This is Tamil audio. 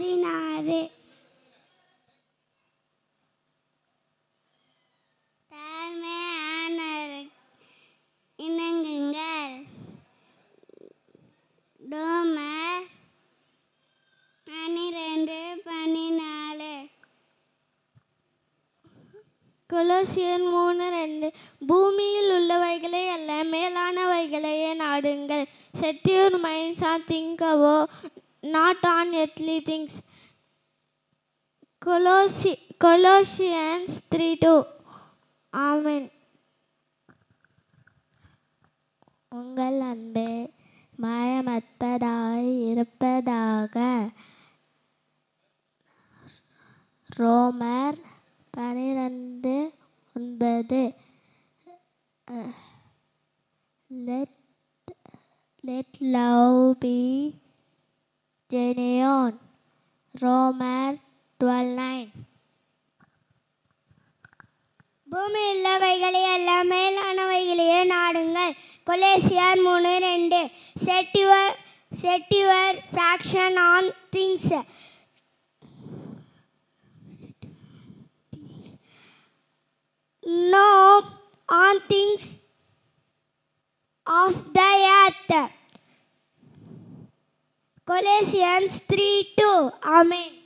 பதினாறு. தாழ்மையானவர் இணங்குங்கள். டோமர் பனிரெண்டு பதினாலு கொலோசியன் மூணு ரெண்டு. பூமியில் உள்ளவைகளை அல்ல மேலானவைகளையே நாடுங்கள். Set your minds things above not on earthly things கொலோசி Colossians three two amen உங்கள் அன்பு மாயமற்பதாய் இருப்பதாக ரோமர் பனிரெண்டு ஒன்பது let let love be genuine ரோமர் டுவெல் நைன் பூமி உள்ளவைகளை எல்லாம் மேலானவைகளையே நாடுங்கள். கொலேசியார் மூணு ரெண்டு. Set your set your affection on things no on things of the earth Colossians 3 2. Amen.